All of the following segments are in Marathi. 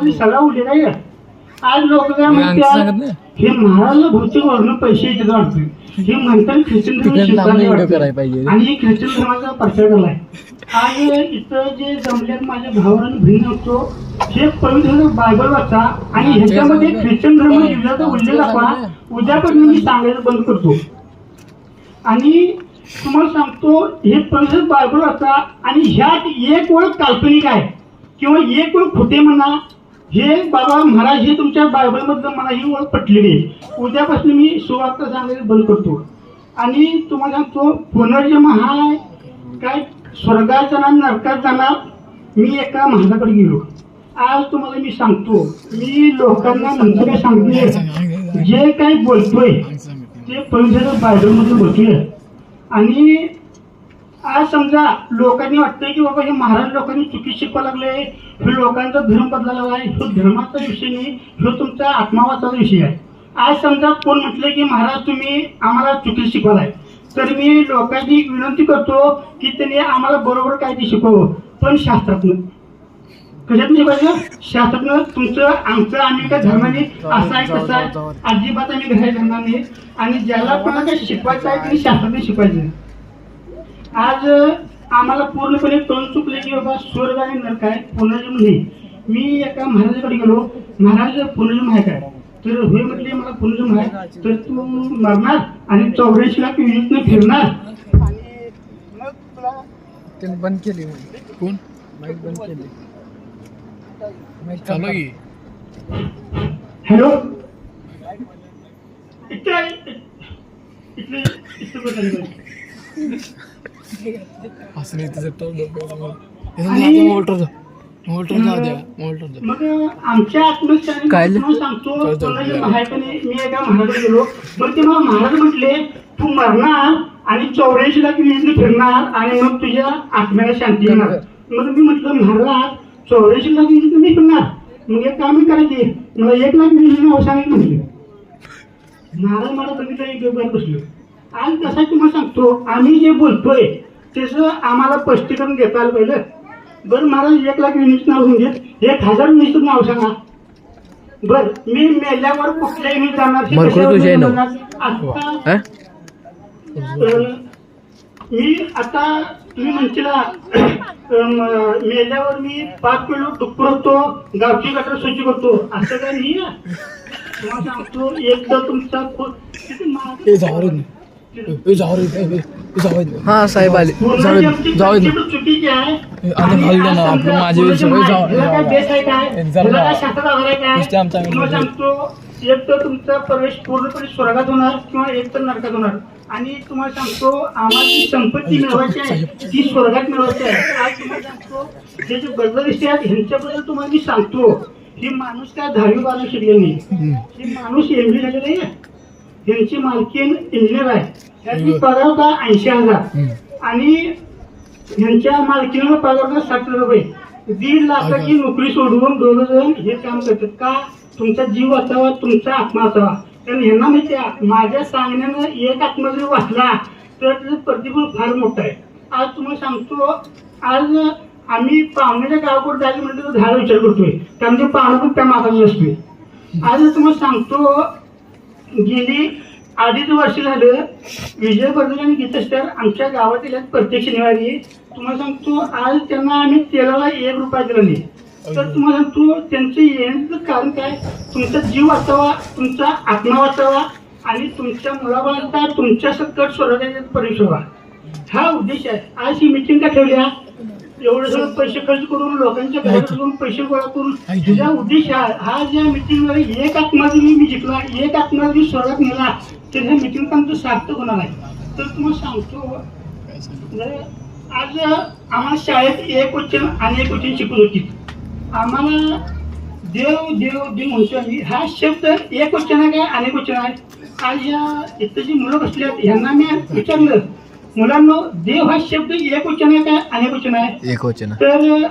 आणि सगळा आहे आज लोक काय म्हणतात हे महाराजला भौतिक पैसे वाटतं हे म्हणतात ख्रिश्चन धर्म. आणि हे ख्रिश्चन धर्माचा प्रचार झालाय आज इथं जे जमल्यात माझ्या भावाला भिन्न होतो हे पवित्र बायबल वाचा आणि ह्याच्यामध्ये ख्रिश्चन धर्म जीवनाचा उल्लेख दाखवा. उद्यापासून मी सांगायचं बंद करतो. आणि तुम्हाला सांगतो हे पवित्र बायबल वाचा आणि ह्यात एक ओळख काल्पनिक आहे. किंवा एक ओळख खोटे म्हणा हे बाबा महाराज हे तुमच्या बायबलमधलं मला ही ओळख पटलेली आहे उद्यापासून मी सुवार्थ सांगायला बंद करतो. आणि तुम्हाला सांगतो पुनर्जन्म हा काय स्वर्गात जाणार नरकात जाणार मी एका महाराजाकडे गेलो. आज तुम्हाला मी सांगतो मी लोकांना नंतर सांगतोय जे काही बोलतोय ते पवित्र बायबलमध्ये बोलतोय. आणि आज समजा लोकांनी वाटतंय की बाबा हे महाराज लोकांनी चुकी शिकवा लागले हे लोकांचा धर्म बदलायला आहे तो धर्माचा विषय नाही ह्यो तुमचा आत्मावाचा विषय आहे. आज समजा कोण म्हटलं की महाराज तुम्ही आम्हाला चुकी शिकवलाय तर मी लोकांनी विनंती करतो की त्यांनी आम्हाला बरोबर काय ते शिकवावं पण शास्त्रज्ञ कशात शिकवायचं? शास्त्रज्ञ तुमचं आमचं आम्ही काय धर्माने असं आहे तसं आहे अजिबात आम्ही घराय धरणार नाही. आणि ज्याला कोणाला काय शिकवायचं आहे त्यांनी शास्त्रज्ञ शिकवायचं. आज आम्हाला पूर्णपणे कळून चुकले की बाबा स्वर्ग आणि नरक आहे पुनर्जन्म नाही. मी एका महाराजाकडे गेलो. महाराज पुनर्जन्म आहे काय? तर होय म्हटले मला पुनर्जन्म आहे. तर तू मरणार आणि चौऱ्याऐंशी लाख युनिटनं फिरणार. आणि मग तुला त्याने बंद केली कोण? माईक बंद केली. चालू हॅलो? बदल बदल. असं नाही तुझं टॉप मोटर मोटर जाऊ द्या मोटर द्या मग आमच्या काय? तुम्हाला सांगतो. महाराजांनी मी एका गेलो मग ते मला महाराज म्हटले तू मरणार आणि चौऱ्याऐंशी लाख युनिटने फिरणार आणि मग तुझ्या आत्म्याला शांती येणार मग मी म्हटलं महाराज चौऱ्याऐंशी लाख युनिटने मी फिरणार मग एक काम करायचे मला एक लाख नाव सांगितलं म्हटलं महाराज मला बघितलं एक बसलो आज कसं तुम्हाला सांगतो आम्ही जे बोलतोय त्याचं आम्हाला स्पष्टीकरण देता आलं पहिलं बरं महाराज एक लाख युनिट नाव घेऊन घेत एक हजार युनिट नाव सांगा. बर मी मेल्यावर कुठल्या युनिट जाणार ना? आता मी आता तुम्ही म्हणशीला मेल्यावर मी पाच किलो टुक्कर होतो गावची गटर स्वच्छ करतो. असं काय नाही. तुम्हाला सांगतो एक तर तुमचा हा साहेब आले. पूर्ण जाऊ दे, जमती जाऊ दे. concept चुकीची आहे ए, आता दे ना, आपलं माझे एक तर तुमचा प्रवेश पूर्णपणे स्वर्गात होणार किंवा एक तर नरकात होणार. आणि तुम्हाला सांगतो आम्हाला संपत्ती मिळवायची आहे ती स्वर्गात मिळवायची आहे आज तुम्हाला सांगतो जे जे बदल आहेत ह्यांच्याबद्दल तुम्हाला मी सांगतो. ही माणूस काय दहावी बारा शिकले नाही? ही माणूस एमबी झालेला आहे. यांची मालकीन इंजिनियर आहे. त्याची पगार होता ऐंशी हजार. आणि यांच्या मालकीनं पगार होता साठ हजार रुपये. दीड लाखाची नोकरी सोडवून दोघ जण हे काम करतात का? तुमचा जीव वाचावा तुमचा आत्मा असावा. कारण ह्यांना माहिती आहे माझ्या सांगण्यानं एक आत्मा जरी वाचला तर त्याचं प्रतिफळ फार मोठं आहे. आज तुम्हाला सांगतो आज आम्ही पाहुण्याच्या गावाकडे जायचं म्हणजे तो झाड विचार करतोय. कारण ते पाहुणा पण त्या मागायचं असतोय. आज तुम्हाला सांगतो गेली अडीच वर्ष झालं विजय बर्दल आणि गीतस्टर आमच्या गावातील येतात प्रत्येक शनिवारी तुम्हाला सांगतो आज त्यांना आम्ही तेलाला एक रुपया दिला नाही. तर तुम्हाला सांगतो त्यांचं येण्याचं कारण काय? तुमचा जीव वाचावा तुमचा आत्मा वाचावा आणि तुमच्या मुलाबाळांचा तुमच्या सकट स्वराज्याचा प्रवेश हा उद्देश आहे. आज ही मिटिंग का ठेवली एवढं सगळं पैसे खर्च करून लोकांच्या घरात जाऊन पैसे गोळा करून तुझा उद्देश हा ज्या मिटिंगमध्ये एक आत्मा जरी मी जिंकला एक आत्मा जरी स्वर्गात नेला तर ह्या मिटिंग पण तो सार्थक होणार आहे. तर तुम्हाला सांगतो आज आम्हाला शाळेत एक वचन आणि एक वचन शिकवत होती. आम्हाला देव देव देव म्हणतो हा शब्द एक वचन आहे काय अनेक वचन आहे? आज या इथं जी मुलं बसली आहेत ह्यांना मी विचारलं मुलांना देव हा शब्द एक वचन आहे काय अनेक वचन आहे? एक वचन तर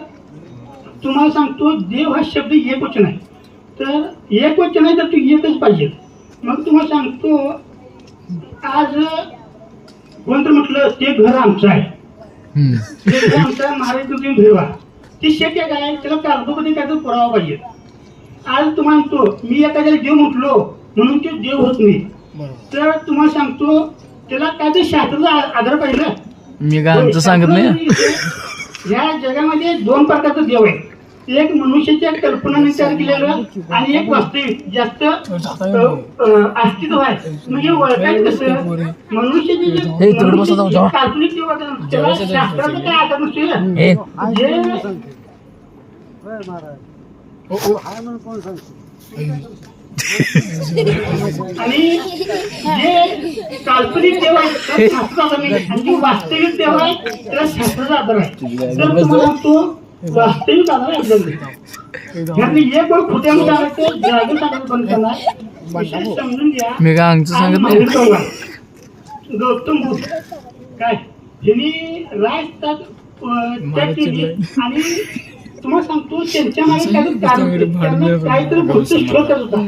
तुम्हाला सांगतो देव हा शब्द एक वचन आहे. तर एक वचन आहे तर तू एकच पाहिजे. मग तुम्हाला सांगतो आज कोणतं म्हटलं ते घर आमचं आहे. ते घर आमचं आहे, महाराज तुम्ही भेवा ते शक्य काय त्याला कागदोपत्री काय तर पुरावा पाहिजे. आज तुम्हाला म्हणतो मी एखाद्याला देव म्हटलो म्हणून ते देव होत नाही. तर तुम्हाला सांगतो त्याला काय ते शास्त्राचा आधार पाहिजे ना. मी काय आमचं सांगत नाही? या जगामध्ये दोन प्रकारचा देव आहे एक मनुष्याच्या कल्पनाने तयार केलेलं आणि एक वास्तविक जास्त अस्तित्व आहे. म्हणजे ओळखायचं कसं? मनुष्याचे जे हे, तिकडे बसा जाऊ, जाऊ. काल्पनिक देव आहे, त्याला शास्त्राचा काय आधार नसतो ना. ए जे आणि जे काल्पनिक देव आहे शास्त्राचा आधार नाही आणि जे वास्तविक देव आहे त्याला शास्त्राचा आधार आहे. तर तुम्हाला तो वास्तविक आधार आहे एक गोष्ट खोट्यामध्ये आलं ते जादू सांगायचं बंद करणार समजून घ्या. मी काय आमचं सांगत. गौतम बुद्ध. काय? ह्यांनी राजतात अं, त्याग केली आणि तुम्हाला सांगतो त्यांच्या मागे कारण काहीतरी होता.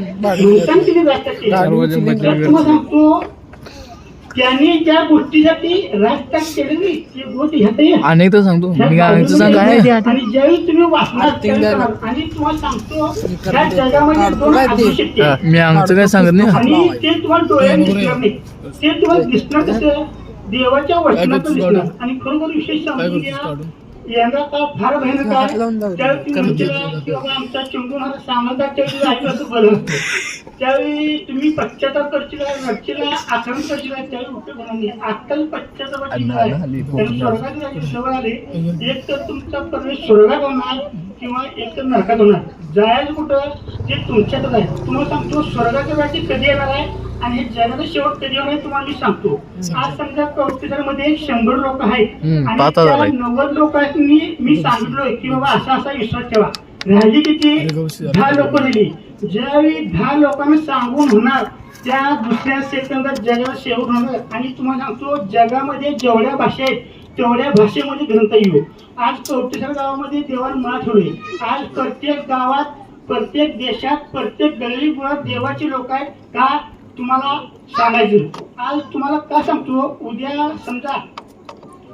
केली. तुम्हाला सांगतो त्यांनी ज्या गोष्टीसाठी राजतात केली नाही ती गोष्ट ह्यात आहे. अनेकदा सांगतो मी सांग काय आणि ज्यावेळी तुम्ही वाचणार आणि तुम्हाला सांगतो या जगामध्ये दोन असू शकते मी आमचं काय सांगत नाही. आणि ते तुम्हाला डोळ्याने दिसणार नाही. ते तुम्हाला दिसणार कसं? देवाच्या वचनातून दिसणार. आणि खरोखर विशेष घ्या यंदा तर फार भयानक आहे. त्यावेळी तुम्ही म्हणशीला की बाबा आमचा चिंटू मला सामंताच्या बरं त्यावेळी तुम्ही पश्चाताप करशील रडशील आक्रमण करशील त्यावेळी उपयोग होणार नाही आजकाल पश्चातापाची आहे. त्यामुळे स्वर्गात जायचे आले. एक तर तुमचा प्रवेश स्वर्गात होणार किंवा एक तर नरकात होणार. जायचं कुठं? ते तुमच्यातच आहे. तुम्हाला सांगतो स्वर्गाच्या वेळी कधी येणार आहे? आणि हे जगाचा शेवट आहे तुम्हाला मी सांगतो. आज समजा कौतिकामध्ये शंभर लोक आहेत. आणि त्या. नव्वद लोकांनी मी सांगितलोय की बाबा असा असा विश्वास ठेवा. राहिली किती? दहा लोक राहिली. ज्यावेळी दहा लोकांना सांगून होणार त्या दुसऱ्या सेकंदात जगाला शेवट होणार. आणि तुम्हाला सांगतो जगामध्ये जेवढ्या भाषा आहेत तेवढ्या भाषेमध्ये ग्रंथ येऊ. आज कवटेश्वर गावामध्ये देवान माळ ठेवली आज प्रत्येक गावात प्रत्येक देशात प्रत्येक गल्लीपुरात देवाचे लोक आहेत. का? तुम्हाला सांगायचं. आज तुम्हाला का सांगतो? उद्या समजा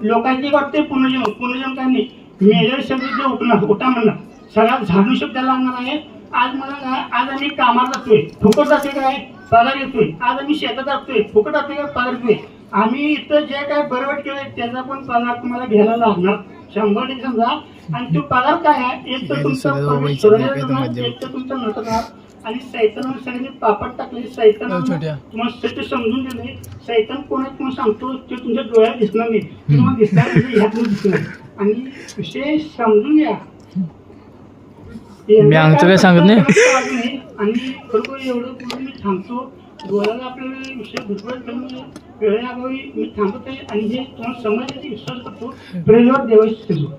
लोकांची वाटते पुनर्जन्म पुनर्जन्म काय नाही. मेजर शब्द जे उठणार उठा म्हणणार सगळ्यात झाडू शब्दाला लागणार आहे. आज मला काय आज आम्ही कामाला जातोय. फुकट जातोय काय? पगार येतोय. आज आम्ही शेतात जातोय. फुकट जातोय काय पगार येतोय. आम्ही इथं जे काय बरवट केलंय त्याचा पण पगार तुम्हाला घ्यायला लागणार. शंभर टक्के समजा. आणि तो पगार काय आहे? एक तर तुमचा सगळं. एक तर तुमचा होणार. आणि सैतानावर सगळ्यांनी पापड टाकले. सैतान छोट्या. तुम्हाला सत्य समजून दिले सैतान कोण आहे तुम्हाला सांगतो ते तुमच्या डोळ्यात दिसणार नाही. तुम्हाला दिसणार नाही ह्यातून दिसणार आणि विषय समजून घ्या. मी आमचं काही सांगत नाही. आणि खरोखर एवढं बोलून मी थांबतो. डोळ्याला आपल्याला विषय भुजबळ त्यामुळे वेळेअभावी मी थांबत आहे. आणि हे तुम्हाला समजण्याचा विश्वास करतो. प्रेरवर देवाची सेवा.